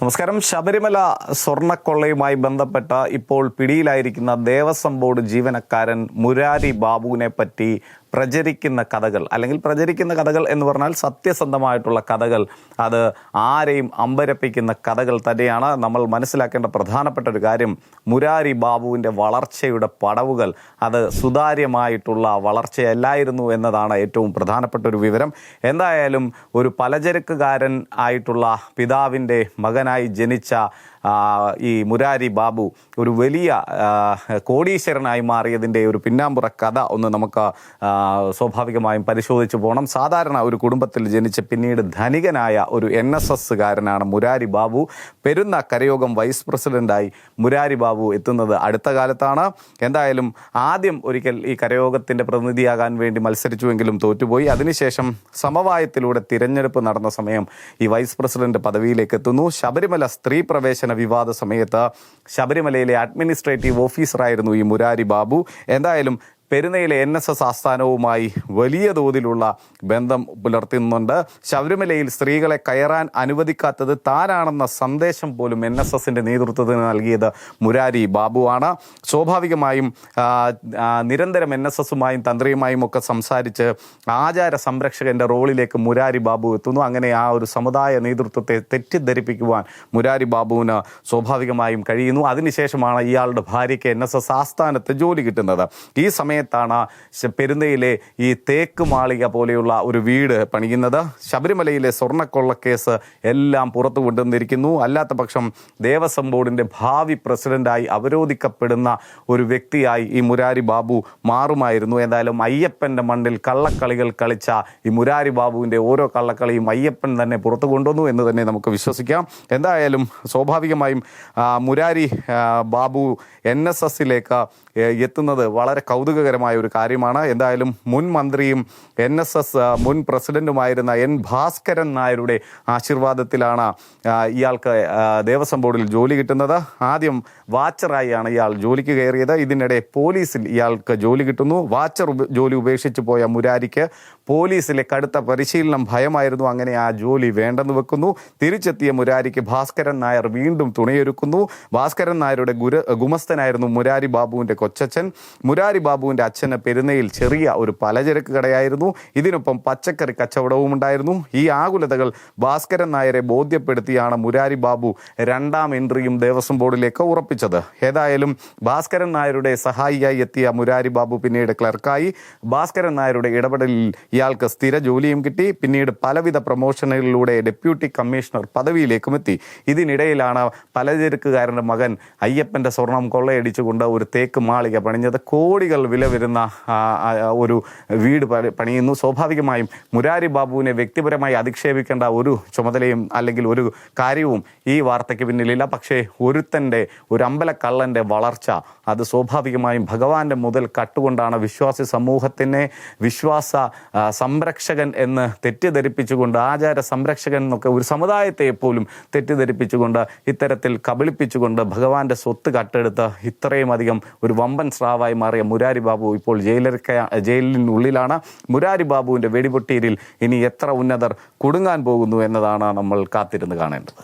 നമസ്കാരം. ശബരിമല സ്വർണക്കൊള്ളയുമായി ബന്ധപ്പെട്ട ഇപ്പോൾ പിടിയിലായിരിക്കുന്ന ദേവസ്വം ബോർഡ് ജീവനക്കാരൻ മുരാരി ബാബുവിനെ പറ്റി പ്രചരിക്കുന്ന കഥകൾ അല്ലെങ്കിൽ പ്രചരിക്കുന്ന കഥകൾ എന്ന് പറഞ്ഞാൽ സത്യസന്ധമായിട്ടുള്ള കഥകൾ അത് ആരെയും അമ്പരപ്പിക്കുന്ന കഥകൾ തന്നെയാണ്. നമ്മൾ മനസ്സിലാക്കേണ്ട പ്രധാനപ്പെട്ട ഒരു കാര്യം മുരാരി ബാബുവിന്റെ വളർച്ചയുടെ പടവുകൾ അത് സുതാര്യമായിട്ടുള്ള വളർച്ചയല്ലായിരുന്നു എന്നതാണ് ഏറ്റവും പ്രധാനപ്പെട്ട ഒരു വിവരം. എന്തായാലും ഒരു പലചരക്കുകാരൻ ആയിട്ടുള്ള പിതാവിന്റെ മകനായി ജനിച്ച ഈ മുരാരി ബാബു ഒരു വലിയ കോടീശ്വരനായി മാറിയതിന്റെ ഒരു പിന്നാമ്പുറ കഥ ഒന്ന് നമുക്ക് സ്വാഭാവികമായും പരിശോധിച്ചു പോകണം സാധാരണ ഒരു കുടുംബത്തിൽ ജനിച്ച് പിന്നീട് ധനികനായ ഒരു എൻ എസ് എസ്സുകാരനാണ് മുരാരി ബാബു. പെരുന്ന കരയോഗം വൈസ് പ്രസിഡന്റായി മുരാരി ബാബു എത്തുന്നത് അടുത്ത കാലത്താണ്. എന്തായാലും ആദ്യം ഒരിക്കൽ ഈ കരയോഗത്തിന്റെ പ്രതിനിധിയാകാൻ വേണ്ടി മത്സരിച്ചുവെങ്കിലും തോറ്റുപോയി. അതിനുശേഷം സമവായത്തിലൂടെ തിരഞ്ഞെടുപ്പ് നടന്ന സമയം ഈ വൈസ് പ്രസിഡന്റ് പദവിയിലേക്ക് എത്തുന്നു. ശബരിമല സ്ത്രീ പ്രവേശന വിവാദ സമയത്ത് ശബരിമലയിലെ അഡ്മിനിസ്ട്രേറ്റീവ് ഓഫീസറായിരുന്നു ഈ മുരാരി ബാബു. എന്തായാലും പെരുന്നയിലെ എൻ എസ് എസ് ആസ്ഥാനവുമായി വലിയ തോതിലുള്ള ബന്ധം പുലർത്തുന്നുണ്ട്. ശബരിമലയിൽ സ്ത്രീകളെ കയറാൻ അനുവദിക്കാത്തത് താനാണെന്ന സന്ദേശം പോലും എൻ എസ് എസിന്റെ നേതൃത്വത്തിന് നൽകിയത് മുരാരി ബാബുവാണ്. സ്വാഭാവികമായും നിരന്തരം എൻ എസ് എസുമായും തന്ത്രിയുമായും ഒക്കെ സംസാരിച്ച് ആചാര സംരക്ഷകന്റെ റോളിലേക്ക് മുരാരി ബാബു എത്തുന്നു. അങ്ങനെ ആ ഒരു സമുദായ നേതൃത്വത്തെ തെറ്റിദ്ധരിപ്പിക്കുവാൻ മുരാരി ബാബുവിന് സ്വാഭാവികമായും കഴിയുന്നു. അതിനുശേഷമാണ് ഇയാളുടെ ഭാര്യയ്ക്ക് എൻ എസ് എസ് ആസ്ഥാനത്ത് ജോലി കിട്ടുന്നത്. ഈ സമയത്താണ് പെരുന്തയിലെ ഈ തേക്ക് മാളിക പോലെയുള്ള ഒരു വീട് പണിയുന്നത്. ശബരിമലയിലെ സ്വർണക്കൊള്ളക്കേസ് എല്ലാം പുറത്തു കൊണ്ടുവന്നിരിക്കുന്നു. അല്ലാത്ത പക്ഷം ദേവസ്വം ബോർഡിന്റെ ഭാവി പ്രസിഡന്റായി അവരോധിക്കപ്പെടുന്ന ഒരു വ്യക്തിയായി ഈ മുരാരി ബാബു മാറുമായിരുന്നു. എന്തായാലും അയ്യപ്പന്റെ മണ്ണിൽ കള്ളക്കളികൾ കളിച്ച ഈ മുരാരി ബാബുവിന്റെ ഓരോ കള്ളക്കളിയും അയ്യപ്പൻ തന്നെ പുറത്തു കൊണ്ടുവന്നു എന്ന് തന്നെ നമുക്ക് വിശ്വസിക്കാം. എന്തായാലും സ്വാഭാവികമായും മുരാരി ബാബു എൻ എസ് എസിലേക്ക് എത്തുന്നത് വളരെ കൗതുകകരമായ ഒരു കാര്യമാണ്. എന്തായാലും മുൻ മന്ത്രിയും എൻ എസ് എസ് മുൻ പ്രസിഡന്റുമായിരുന്ന എൻ ഭാസ്കരൻ നായരുടെ ആശീർവാദത്തിലാണ് ഇയാൾക്ക് ദേവസ്വം ബോർഡിൽ ജോലി കിട്ടുന്നത്. ആദ്യം വാച്ചറായാണ് ഇയാൾ ജോലിക്ക് കയറിയത്. ഇതിനിടെ പോലീസിൽ ഇയാൾക്ക് ജോലി കിട്ടുന്നു. വാച്ചർ ജോലി ഉപേക്ഷിച്ച് പോയ മുരാരിക്ക് പോലീസിലെ കടുത്ത പരിശീലനം ഭയമായിരുന്നു. അങ്ങനെ ആ ജോലി വേണ്ടെന്ന് വെക്കുന്നു. തിരിച്ചെത്തിയ മുരാരിക്ക് ഭാസ്കരൻ നായർ വീണ്ടും തുണയൊരുക്കുന്നു. ഭാസ്കരൻ നായരുടെ ഗുര ഗുമസ്തനായിരുന്നു മുരാരി ബാബുവിന്റെ കൊച്ചച്ഛൻ. മുരാരി ബാബുവിന്റെ അച്ഛന് പെരുന്നയിൽ ചെറിയ ഒരു പലചരക്ക് കടയായിരുന്നു. ഇതിനൊപ്പം പച്ചക്കറി കച്ചവടവും ഉണ്ടായിരുന്നു. ഈ ആകുലതകൾ ഭാസ്കരൻ നായരെ ബോധ്യപ്പെടുത്തിയാണ് മുരാരി ബാബു രണ്ടാം എൻട്രിയും ദേവസ്വം ബോർഡിലേക്ക് ഉറപ്പിച്ചത്. ഏതായാലും ഭാസ്കരൻ നായരുടെ സഹായിയായി എത്തിയ മുരാരി ബാബു പിന്നീട് ക്ലർക്കായി. ഭാസ്കരൻ നായരുടെ ഇടപെടലിൽ ഇയാൾക്ക് സ്ഥിര ജോലിയും കിട്ടി. പിന്നീട് പലവിധ പ്രൊമോഷനുകളിലൂടെ ഡെപ്യൂട്ടി കമ്മീഷണർ പദവിയിലേക്കും എത്തി. ഇതിനിടയിലാണ് പലചരക്കുകാരന്റെ മകൻ അയ്യപ്പന്റെ സ്വർണം കൊള്ളയടിച്ചുകൊണ്ട് ഒരു തേക്ക് മാളിക പണിഞ്ഞത്. കോടികൾ വില വരുന്ന ഒരു വീട് പണി- പണിയുന്നു. സ്വാഭാവികമായും മുരാരി ബാബുവിനെ വ്യക്തിപരമായി അധിക്ഷേപിക്കേണ്ട ഒരു ചുമതലയും അല്ലെങ്കിൽ ഒരു കാര്യവും ഈ വാർത്തയ്ക്ക് പിന്നിലില്ല. പക്ഷേ ഒരുത്തന്റെ ഒരു അമ്പലക്കള്ളന്റെ വളർച്ച അത് സ്വാഭാവികമായും ഭഗവാന്റെ മുതൽ കട്ടുകൊണ്ടാണ് വിശ്വാസി സമൂഹത്തിനെ വിശ്വാസ സംരക്ഷകൻ എന്ന് തെറ്റിദ്ധരിപ്പിച്ചുകൊണ്ട് ആചാര സംരക്ഷകൻ എന്നൊക്കെ ഒരു സമുദായത്തെ പോലും തെറ്റിദ്ധരിപ്പിച്ചുകൊണ്ട് ഇത്തരത്തിൽ കബളിപ്പിച്ചുകൊണ്ട് ഭഗവാന്റെ സ്വത്ത് കട്ടെടുത്ത് ഇത്രയും അധികം ഒരു വമ്പൻ സ്രാവായി മാറിയ മുരാരി ബാബു ഇപ്പോൾ ജയിലർക്ക ജയിലിനുള്ളിലാണ്. മുരാരി ബാബുവിന്റെ വെടിപൊട്ടീരിൽ ഇനി എത്ര ഉന്നതർ കുടുങ്ങാൻ പോകുന്നു എന്നതാണ് നമ്മൾ കാത്തിരുന്ന് കാണേണ്ടത്.